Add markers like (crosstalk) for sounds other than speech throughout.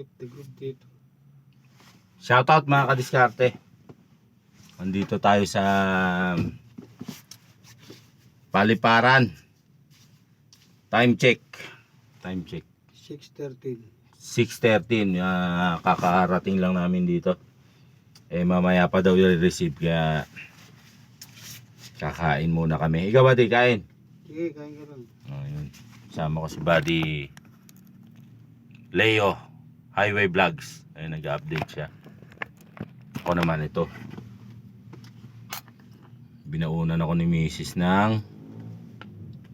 The good dito. Shoutout mga kadiskarte. Nandito tayo sa Paliparan. Time check. Time check. 613. 6.13. ah, kakarating lang namin dito. Eh mamaya pa daw i-receive kaya kakain muna kami. Ikaw ba di kain? Sige, kain ka lang. Ayun. Sama ko si Buddy Leo Highway Vlogs. Ayun, nag-update siya. Ako naman ito. Binaunan ako ni Mrs. ng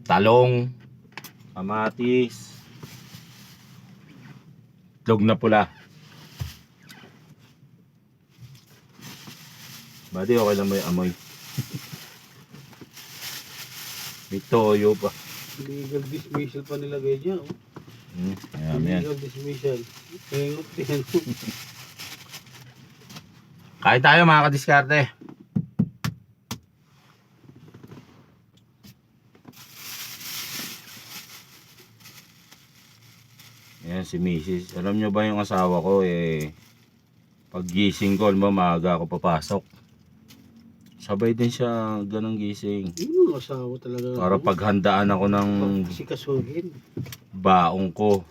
talong, kamatis, itlog na pula. Buddy, okay lang yung amoy? (laughs) May toyo pa. Legal dismissal pa nilagay dyan. Oh. Hmm, ayan, yan. Legal dismissal. Pengot din. Kain tayo mga kadiskarte. Ayan si Mrs. Alam nyo ba yung asawa ko eh pag gising ko, maaga ako papasok. Sabay din siya ganang gising. Yun ang asawa talaga. Para paghandaan ako ng Sikasuhin. baong ko.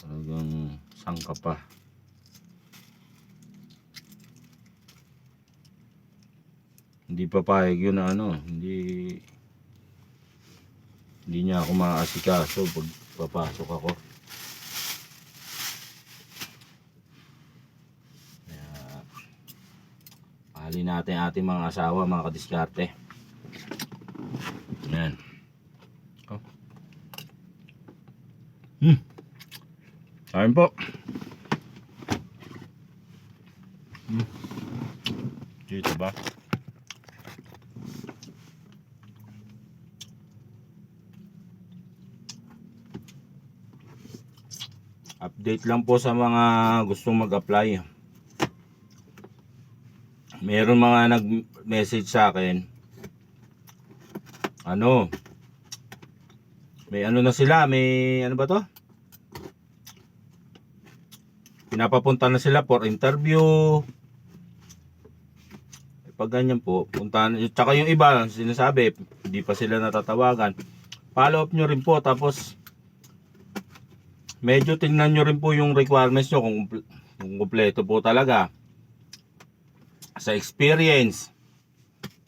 Talagang sangka pa. Hindi papayag yun na ano, hindi hindi niya ako maaasikaso pag papasok ako. Pahalin natin ating mga asawa, mga kadiskarte. Yan. Oh. Hmm. Kain po. Hmm. Dito ba? Update lang po sa mga gustong mag-apply. Meron mga nag-message sa akin. Ano? May ano na sila, may ano ba to? Pinapapunta na sila for interview. Eh, Pag ganyan po, puntahan, tsaka yung iba, sinasabi, hindi pa sila natatawagan. Follow up nyo rin po, tapos medyo tingnan nyo rin po yung requirements nyo kung, kung kumpleto po talaga. Sa experience,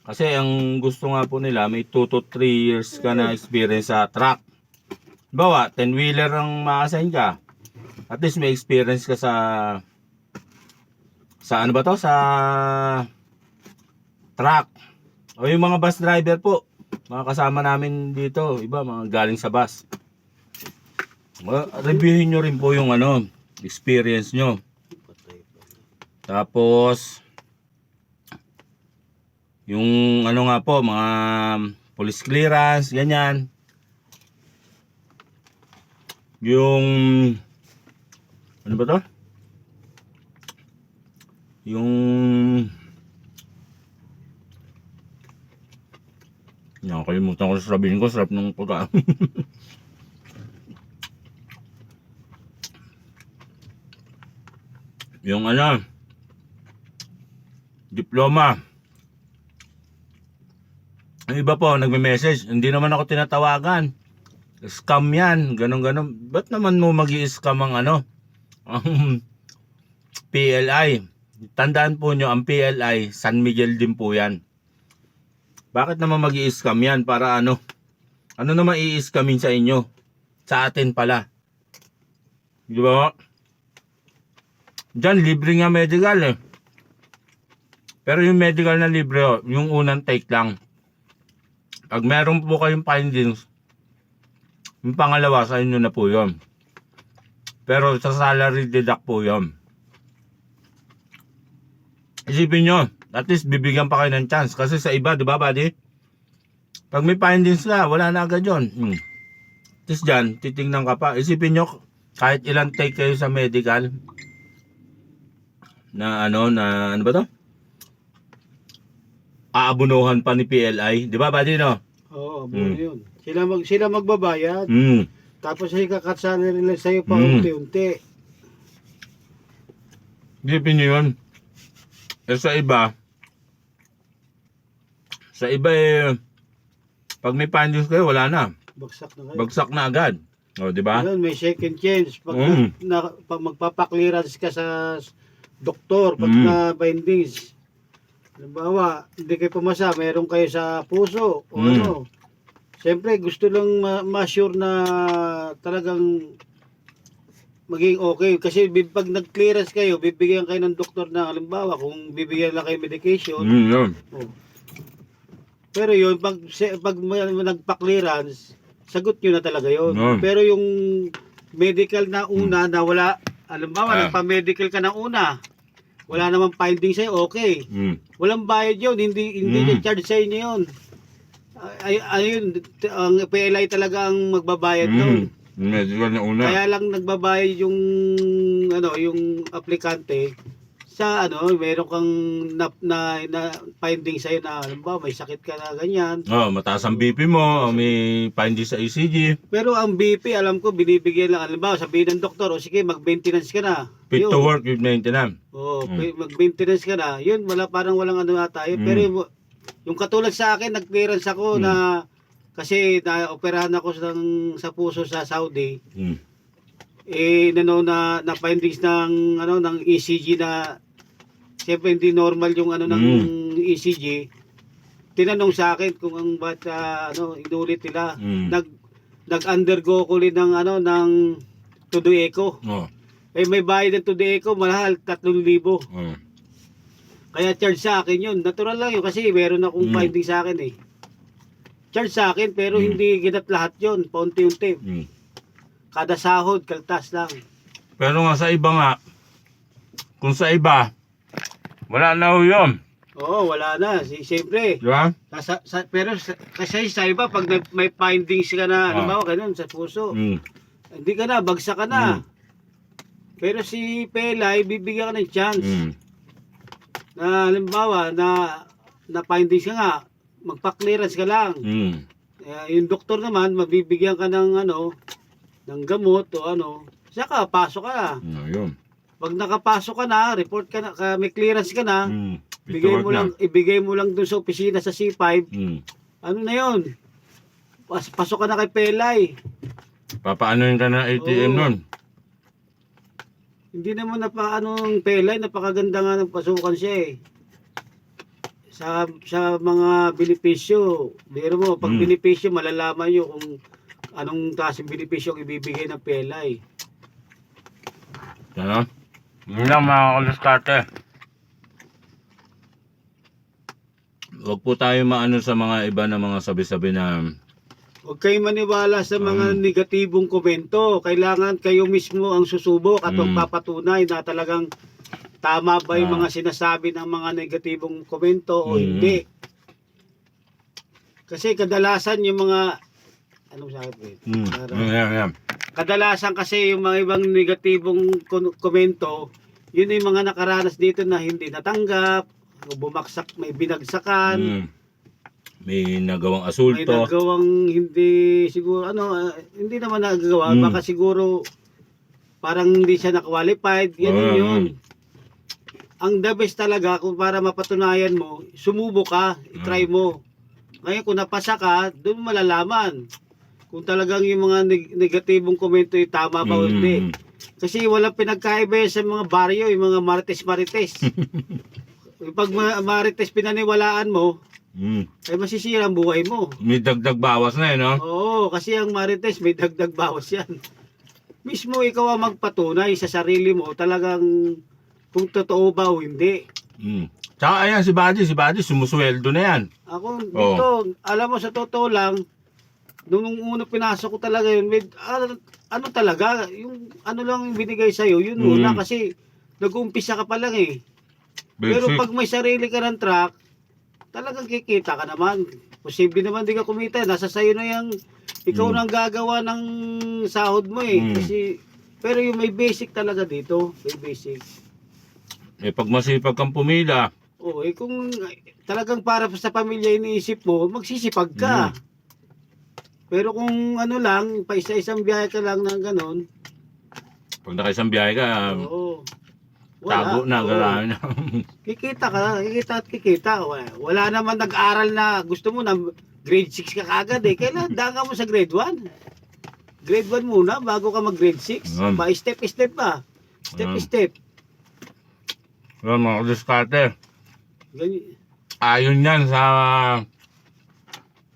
kasi ang gusto nga po nila, may 2 to 3 years ka na experience sa truck. Bawa, 10 wheeler ang ma-assign ka. At least may experience ka sa sa ano ba to? Sa truck. O yung mga bus driver po, mga kasama namin dito, iba mga galing sa bus. Well, reviewin nyo rin po yung ano, experience nyo. Tapos, yung ano nga po, mga police clearance, ganyan. Yung, ano ba to? Yung, nakakalimutan ko sa sabihin ko, sarap ng pagka. (laughs) yung ano, diploma. Ang iba po, nagme-message, hindi naman ako tinatawagan. Scam yan, ganun ganon Ba't naman mo mag scam ang ano? (laughs) PLI. Tandaan po nyo, ang PLI, San Miguel din po yan. Bakit naman mag scam yan? Para ano? Ano naman i-scamin sa inyo? Sa atin pala. Di ba? Diyan, libre nga medical eh. Pero yung medical na libre, oh, yung unang take lang. Pag meron po kayong findings, yung pangalawa sa inyo na po yun. Pero sa salary deduct po yun. Isipin nyo, at least bibigyan pa kayo ng chance. Kasi sa iba, di ba buddy? Pag may findings ka, wala na agad yun. Hmm. At least dyan, titingnan ka pa. Isipin nyo, kahit ilang take kayo sa medical, na ano, na ano ba to? Aabunuhan pa ni PLI. Di ba, buddy, no? Oo, Hmm. mm. yun. Sila mag sila magbabayad. Mm. Tapos ay kakatsana nila sa'yo pa Mm. unti-unti. Isipin nyo yun. Eh sa iba, sa iba eh, pag may findings kayo, wala na. Bagsak na kayo. Bagsak na agad. O, di ba? Ayun, may second chance. Pag, Mm. na, pag magpapaklearance ka sa doktor, pag Mm. na bindings, halimbawa, hindi kayo pumasa, meron kayo sa puso, o Mm. ano. Siyempre, gusto lang ma- ma-sure na talagang maging okay. Kasi bi- pag nag-clearance kayo, bibigyan kayo ng doktor na, halimbawa, kung bibigyan lang kayo medication, Mm, yun. Oh. Pero yun, pag, se- pag nagpa-clearance, sagot nyo na talaga yun. Mm. Pero yung medical na una na wala, alam ba, Ah. nagpa-medical ka na una, wala namang finding sa'yo, okay. Mm. Walang bayad yun, hindi hindi Mm. charge sa inyo yun. Ay, ayun, ang PLI talaga ang magbabayad Mm. nun. Medical na una. Kaya lang nagbabayad yung ano, yung aplikante sa ano, meron kang na, na, na finding sa'yo na halimbawa may sakit ka na ganyan. Oh, mataas ang BP mo, may findings sa ECG, Pero ang BP, alam ko, binibigyan lang. Halimbawa, sabihin ng doktor, o sige, mag-maintenance ka na. fit Yun. to work with maintenance. Oo, Mm. pe- mag-maintenance ka na. Yun, wala, parang walang ano na tayo. Mm. Pero yung, yung katulad sa akin, nag-clearance ako Mm. na kasi na-operahan ako sa, sa puso sa Saudi. Mm. Eh, ano, na, na findings ng, ano, ng ECG na siyempre hindi normal yung ano ng Mm. ECG. Tinanong sa akin kung ang ba't ah, ano inulit nila. Mm. Nag nag-undergo ko rin ng ano ng to do echo. Oh. Eh may bayad ng to do echo mahal 3,000. Oh. Kaya charge sa akin yun. Natural lang yun kasi meron akong Mm. finding sa akin eh. Charge sa akin pero Mm. hindi ginat lahat yun. Paunti-unti. Mm. Kada sahod, kaltas lang. Pero nga sa iba nga, kung sa iba, wala na ho yun. Oo, wala na. Si, siyempre, Di ba? Sa, sa, pero sa, kasi sa iba, pag nag- may findings ka na, Ah. halimbawa ganun, sa puso, Mm. hindi ka na, bagsak ka na. Mm. Pero si Pelay, bibigyan ka ng chance Mm. na halimbawa na na findings ka nga, magpa-clearance ka lang. Mm. Eh, yung doktor naman, mabibigyan ka ng ano, ng gamot o ano, saka pasok ka na. No, yun. Pag nakapasok ka na, report ka na, ka, may clearance ka na, Mm. Bigay mo na. lang, ibigay mo lang dun sa opisina sa C5, Mm. ano na yun? Pas, pasok ka na kay Pelay. Papaanoin ka ng ATM Oo. nun. Hindi naman na pa anong Pelay, napakaganda nga ng pasukan siya eh. Sa sa mga benepisyo, biro mo, pag Mm. benepisyo, malalaman nyo kung anong klaseng benepisyo ang ibibigay ng Pelay. Ano? Yun lang mga kalaskate. Huwag po tayo maano sa mga iba na mga sabi-sabi na Huwag kayong maniwala sa mga Mm. negatibong komento. Kailangan kayo mismo ang susubok at Mm. magpapatunay na talagang tama ba yung Ah. mga sinasabi ng mga negatibong komento o Mm. hindi. Kasi kadalasan yung mga anong sabi? mm, Para- yan, yan, yan. Kadalasan kasi yung mga ibang negatibong komento, yun yung mga nakaranas dito na hindi natanggap, o bumaksak, may binagsakan, Mm. May nagawang may asulto. nagawang hindi siguro ano ah, hindi naman nagagawa. Mm. baka siguro parang hindi siya na-qualified. Yan Oo, yun. ang the best talaga kung para mapatunayan mo sumubo ka i-try mo. Ngayon kung napasa ka doon malalaman kung talagang yung mga neg- negatibong komento ay tama ba o hindi Mm. kasi walang pinagkaiba sa mga baryo yung mga marites marites (laughs) pag ma- marites pinaniwalaan mo Mm. ay masisira ang buhay mo May dagdag bawas na eh, no? Oo, kasi ang Marites may dagdag bawas yan. Mismo ikaw ang magpatunay sa sarili mo talagang kung totoo ba o hindi. Mm. Tsaka ayan si Buddy, si Buddy sumusweldo na yan. Ako dito, alam mo sa totoo lang, nung una pinasok ko talaga yun, med, ano, ano talaga, yung ano lang yung binigay sa'yo, yun Mm. muna kasi nag-uumpisa ka pa lang eh. Pero Basic. pag may sarili ka ng truck, talagang kikita ka naman. Posible naman di ka kumita. Nasa sayo na yung, ikaw Mm. nang gagawa ng sahod mo eh. Mm. Kasi, pero yung may basic talaga dito, may basic. eh, pag masipag kang pumila, Oo, eh kung talagang para sa pamilya iniisip mo, magsisipag ka. Pero kung ano lang, pa isa-isang biyahe ka lang ng ganun, Pag nakaisang biyahe ka, oo. tago na, oo. na. Kikita ka, kikita at kikita. Wala, wala naman nag-aral na gusto mo na grade 6 ka kagad eh. Kailan (laughs) danga mo sa grade 1? Grade 1 muna bago ka mag grade 6. Yun. Ba, step step ba? Step Yun. step. Yun, mga diskarte. Ganyan. Ayon yan sa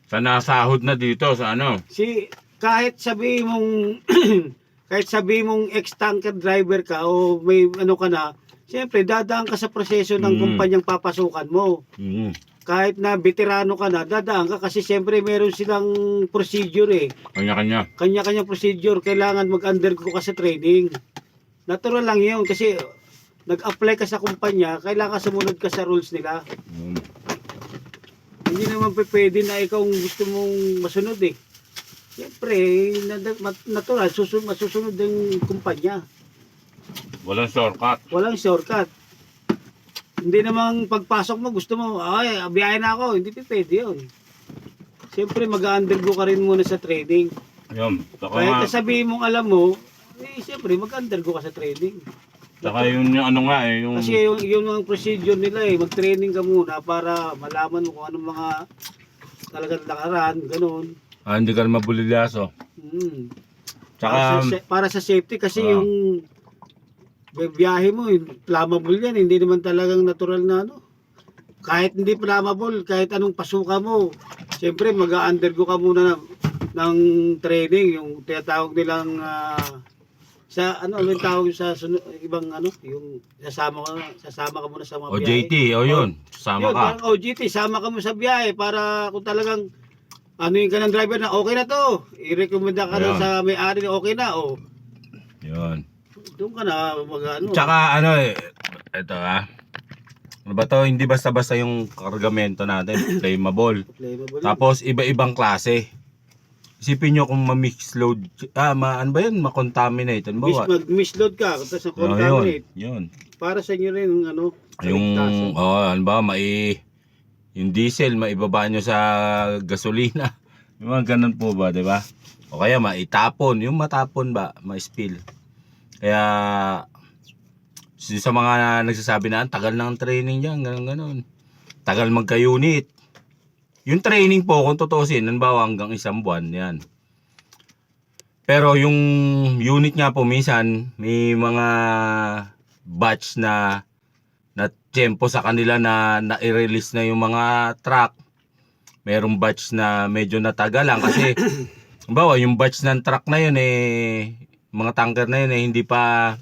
sa nasahod na dito sa ano. Si kahit sabi mong (clears throat) kahit sabi mong ex-tanker driver ka o may ano ka na, siyempre dadaan ka sa proseso ng Mm. kumpanyang papasukan mo. Mm. Kahit na veterano ka na, dadaan ka kasi siyempre meron silang procedure eh. Kanya-kanya. Kanya-kanya procedure, kailangan mag-undergo ka sa training. Natural lang yun kasi nag-apply ka sa kumpanya, kailangan sumunod ka sa rules nila. Mm. Hindi naman pwede na ikaw ang gusto mong masunod eh. Siyempre, na- na- natural, susunod, masusunod ng kumpanya. Walang shortcut. Walang shortcut. Hindi namang pagpasok mo, gusto mo, ay, biyahe na ako. Hindi pwede yun. Siyempre, mag-undergo ka rin muna sa training. Yun. Saka, Kahit sabihin mong alam mo, eh, siyempre, mag-undergo ka sa training. Saka yun yung ano nga eh, yung... Kasi yung, yung mga procedure nila eh, mag-training ka muna para malaman mo kung anong mga talagang lakaran, ganun. ah, hindi ka na mabulilyaso. Mm. Tsaka, para, sa, para sa safety kasi Ah. yung bi- biyahe mo, flammable yan, hindi naman talagang natural na ano. Kahit hindi flammable, kahit anong pasuka mo, siyempre mag-undergo ka muna ng, ng training, yung tinatawag nilang ah, sa ano ano yung tawag sa sunod, ibang ano yung sasama ka sasama ka muna sa mga biyahe. OJT, o yun. Yun, Sama ka. parang OJT, sama ka mo sa biyahe para kung talagang ano yung ka ng driver na okay na to, i-recommenda ka na Ayan. sa may-ari na okay na, o Yun. doon ka na mag ano. Tsaka ano eh, ito ah. Ano ba to? Hindi basta-basta yung kargamento natin, (laughs) flammable. Flammable. Tapos iba-ibang klase. Isipin nyo kung ma-mix load, ah, ma, ano ba yun? Ma-contaminate. Ano ba? Mis, mag-misload ka, tapos na Oh, yun, contaminate. yun. Para sa inyo rin ano, Yung, kaligtasan. oh, ano ba, mai, yung diesel, maibaba nyo sa gasolina. (laughs) Yung mga ganun po ba, di ba? O kaya maitapon, yung matapon ba, ma-spill. Kaya, sa mga nagsasabi na, "Ang tagal ng training dyan, ganun ganun. Tagal magka-unit. Yung training po, kung tutusin, halimbawa hanggang isang buwan, yan. Pero yung unit nga po, minsan, may mga batch na na tempo sa kanila na na-release na yung mga truck. Merong batch na medyo natagalan kasi (coughs) bawa yung batch ng truck na yun eh mga tanker na yun eh hindi pa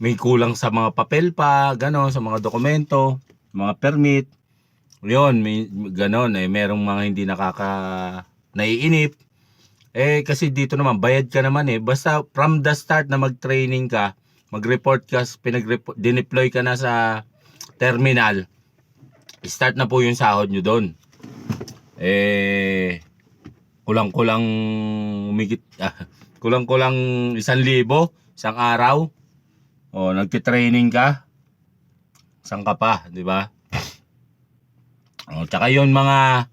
may kulang sa mga papel pa, gano'n, sa mga dokumento, mga permit. Yun, may gano'n eh merong mga hindi nakaka naiinip. Eh kasi dito naman bayad ka naman eh. Basta from the start na mag-training ka, mag-report ka, pinag dineploy ka na sa terminal, start na po yung sahod nyo doon. Eh, kulang-kulang umigit, ah, (laughs) kulang-kulang isang libo, isang araw. O, nagtitraining ka, saan ka pa, di ba? O, tsaka yun mga,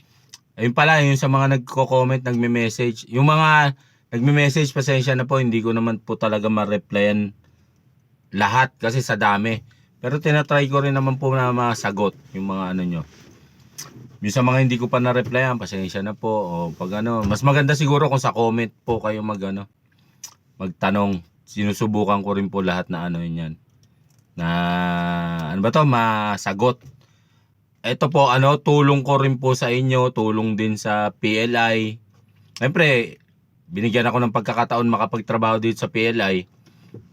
ayun pala, yun sa mga nagko-comment, nagme-message. Yung mga nagme-message, pasensya na po, hindi ko naman po talaga ma-replyan lahat kasi sa dami. Pero tinatry ko rin naman po na masagot yung mga ano nyo. Yung sa mga hindi ko pa na-replyan, pasensya na po. O pag ano, mas maganda siguro kung sa comment po kayo mag ano, magtanong. Sinusubukan ko rin po lahat na ano yun yan. Na ano ba to, masagot. Ito po ano, tulong ko rin po sa inyo, tulong din sa PLI. Siyempre, binigyan ako ng pagkakataon makapagtrabaho dito sa PLI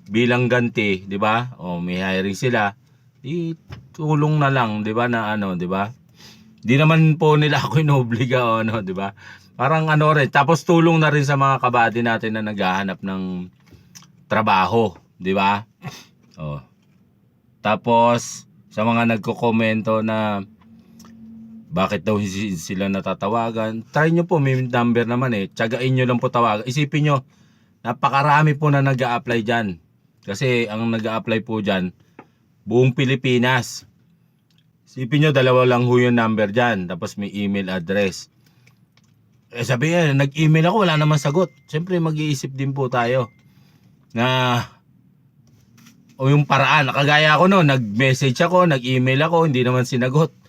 bilang ganti, 'di ba? O may hiring sila. Di tulong na lang, 'di ba na ano, 'di ba? Di naman po nila (laughs) ako inobliga o ano, 'di ba? Parang ano rin, tapos tulong na rin sa mga kabady natin na naghahanap ng trabaho, 'di ba? Oh. Tapos sa mga nagko-komento na bakit daw si- sila natatawagan, try nyo po, may number naman eh. Tsagain nyo lang po tawagan. Isipin nyo, napakarami po na nag apply dyan. Kasi ang nag apply po dyan, buong Pilipinas. Isipin nyo, dalawa lang ho yung number dyan. Tapos may email address. Eh sabi niya, nag-email ako, wala naman sagot. Siyempre mag-iisip din po tayo na o yung paraan. Nakagaya ako no, nag-message ako, nag-email ako, hindi naman sinagot.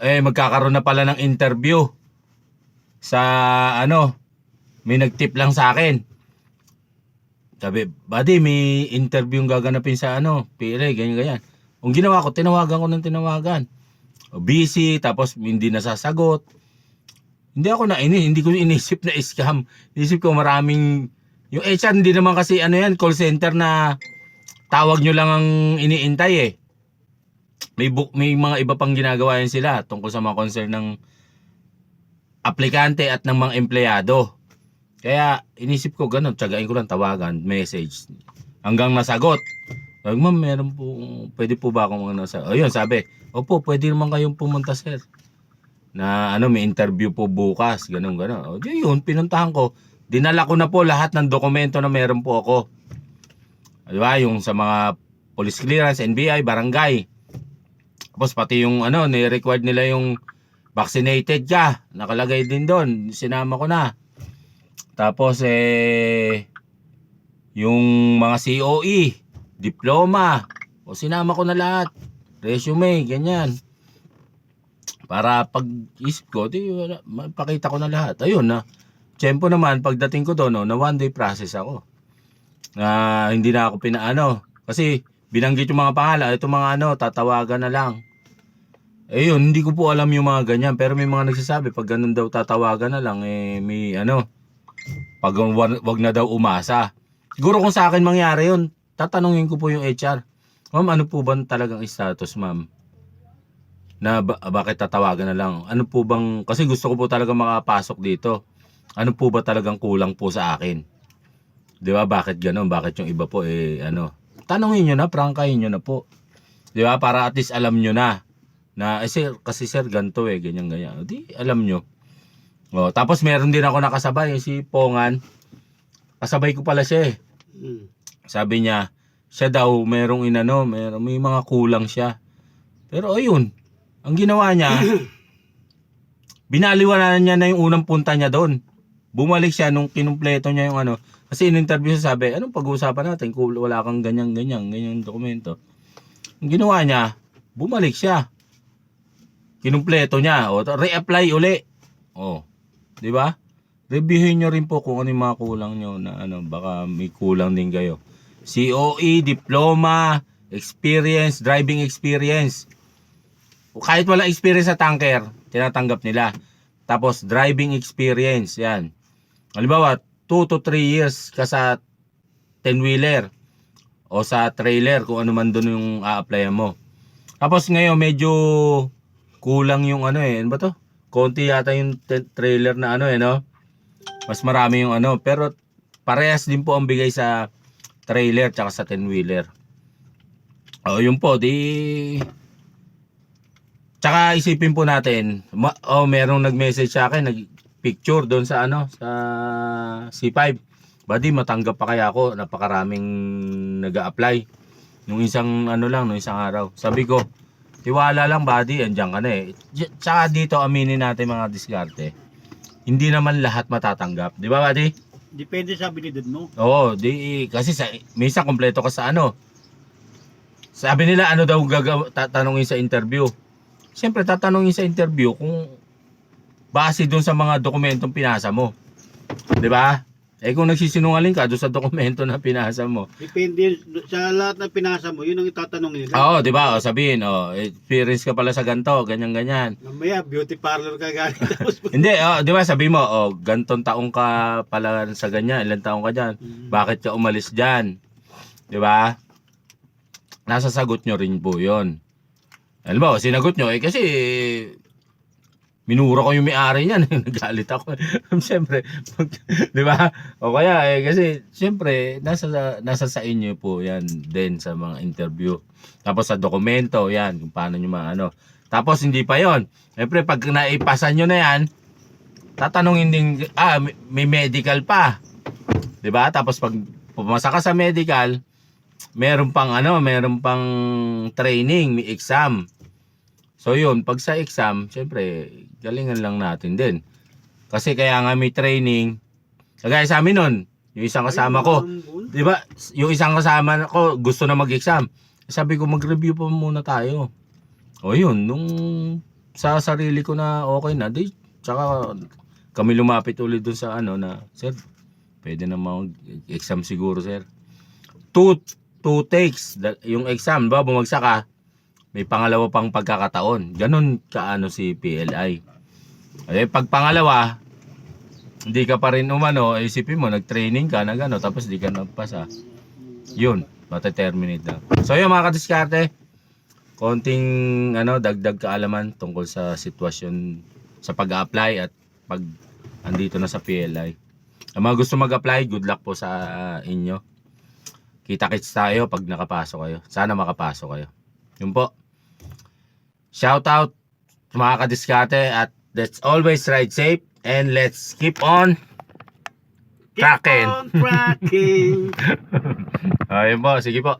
Eh magkakaroon na pala ng interview sa ano, may nag-tip lang sa akin. Sabi, buddy, may interview gaganapin sa ano, PLA, ganyan ganyan. Ang ginawa ko, tinawagan ko ng tinawagan. Busy, tapos hindi nasasagot. Hindi ako na ini, hindi ko inisip na scam. Inisip ko maraming yung HR hindi naman kasi ano yan, call center na tawag nyo lang ang iniintay eh. May book, may mga iba pang ginagawa yan sila tungkol sa mga concern ng aplikante at ng mga empleyado. Kaya inisip ko ganun, tsagain ko lang tawagan, message. Hanggang nasagot. Sabi, ma'am, meron po, pwede po ba akong ano sa... O yun, sabi, opo, pwede naman kayong pumunta, sir. Na ano, may interview po bukas, ganun, ganun. O di yun, pinuntahan ko. Dinala ko na po lahat ng dokumento na meron po ako. Di ba? Yung sa mga police clearance, NBI, barangay. Tapos pati yung ano, ni-required nila yung vaccinated ka. Nakalagay din doon. Sinama ko na. Tapos eh yung mga COE, diploma, o sinama ko na lahat. Resume, ganyan. Para pag isip ko, di pakita ko na lahat. Ayun na. Tiyempo naman, pagdating ko doon, no, na one day process ako. Na hindi na ako pinaano. Kasi binanggit yung mga pangalan, ito mga ano, tatawagan na lang. Eh yun, hindi ko po alam yung mga ganyan. Pero may mga nagsasabi, pag ganun daw tatawagan na lang, eh may ano, pag wa- wag na daw umasa. Siguro kung sa akin mangyari yun, tatanungin ko po yung HR. Ma'am, ano po ba talagang status, ma'am? Na ba- bakit tatawagan na lang? Ano po bang, kasi gusto ko po talaga makapasok dito. Ano po ba talagang kulang po sa akin? Di ba? Bakit ganun? Bakit yung iba po, eh, ano? Tanungin nyo na, prangkahin nyo na po. Di ba? Para at least alam nyo na. Na, eh, sir, kasi sir, ganito eh, ganyan, ganyan. Di, alam nyo. Oh, tapos meron din ako nakasabay, eh, si Pongan. Kasabay ko pala siya eh. Mm. Sabi niya, siya daw merong inano, meron, may mga kulang siya. Pero ayun, ang ginawa niya, (laughs) binaliwanan niya na yung unang punta niya doon. Bumalik siya nung kinumpleto niya yung ano. Kasi in-interview siya sabi, anong pag-uusapan natin kung wala kang ganyan, ganyan, ganyan dokumento. Ang ginawa niya, bumalik siya. Kinumpleto niya. O, re-apply uli. O, di ba? Reviewin nyo rin po kung ano yung mga kulang nyo na ano, baka may kulang din kayo. COE, diploma, experience, driving experience. O Kahit walang experience sa tanker, tinatanggap nila. Tapos driving experience, yan. Halimbawa, 2 to 3 years ka sa 10-wheeler o sa trailer kung ano man doon yung a-applyan mo. Tapos ngayon medyo kulang yung ano eh, ano ba to? Konti yata yung trailer na ano eh, no? Mas marami yung ano, pero parehas din po ang bigay sa trailer tsaka sa 10-wheeler. O yun po, di... Tsaka isipin po natin, ma- oh, merong nag-message sa akin, nag-picture doon sa ano, sa C5. Buddy, matanggap pa kaya ako, napakaraming nag apply Nung isang ano lang, nung isang araw. Sabi ko, tiwala lang buddy, andyan ka na eh. Tsaka dito, aminin natin mga diskarte. Hindi naman lahat matatanggap. Di ba buddy? Depende sa abilidad mo. Oo, di kasi sa minsan kompleto ka sa ano. Sabi nila ano daw gagaw tatanungin sa interview. Siyempre tatanungin sa interview kung base doon sa mga dokumentong pinasa mo. 'Di ba? Eh kung nagsisinungaling ka doon sa dokumento na pinasa mo. Depende sa lahat ng pinasa mo, yun ang itatanong nila. Oo, 'di ba? O sabihin, oh, experience ka pala sa ganto, ganyan ganyan. Mamaya, beauty parlor ka galing. (laughs) Tapos, Hindi, oh, 'di ba? Sabi mo, oh, gantong taong ka pala sa ganyan, ilang taong ka diyan. Bakit ka umalis dyan? Di ba? Nasa sagot nyo rin po yun. Alam mo, sinagot nyo, eh kasi minura ko yung may-ari niyan. (laughs) Nagalit ako. (laughs) siyempre, pag- di ba? O kaya, eh, kasi siyempre, nasa, nasa sa inyo po yan din sa mga interview. Tapos sa dokumento, yan, kung paano nyo maano. Tapos hindi pa yon. Siyempre, pag naipasa nyo na yan, tatanungin din, ah, may medical pa. 'Di ba? Tapos pag pumasa ka sa medical, meron pang ano, meron pang training, may exam. So yun, pag sa exam, syempre, galingan lang natin din. Kasi kaya nga may training. Kagaya sa amin nun, yung isang kasama ko, di ba, yung isang kasama ko gusto na mag-exam. Sabi ko, mag-review pa muna tayo. O yun, nung sa sarili ko na okay na, di, tsaka kami lumapit ulit dun sa ano na, sir, pwede na mag-exam siguro, sir. Two, two takes, yung exam, ba, bumagsak ka, may pangalawa pang pagkakataon. Ganon kaano si PLI. Eh, pag pangalawa, hindi ka pa rin umano, eh, isipin mo, nag-training ka na gano, tapos di ka nagpasa. Yun, mataterminate na. So yun mga kadiskarte, konting ano, dagdag kaalaman tungkol sa sitwasyon sa pag-apply at pag andito na sa PLI. Ang mga gusto mag-apply, good luck po sa inyo. Kita-kits tayo pag nakapasok kayo. Sana makapasok kayo. Yun po. Shout out mga kadiskarte at let's always ride safe and let's keep on Keep on tracking. (laughs) Ayun po, sige po.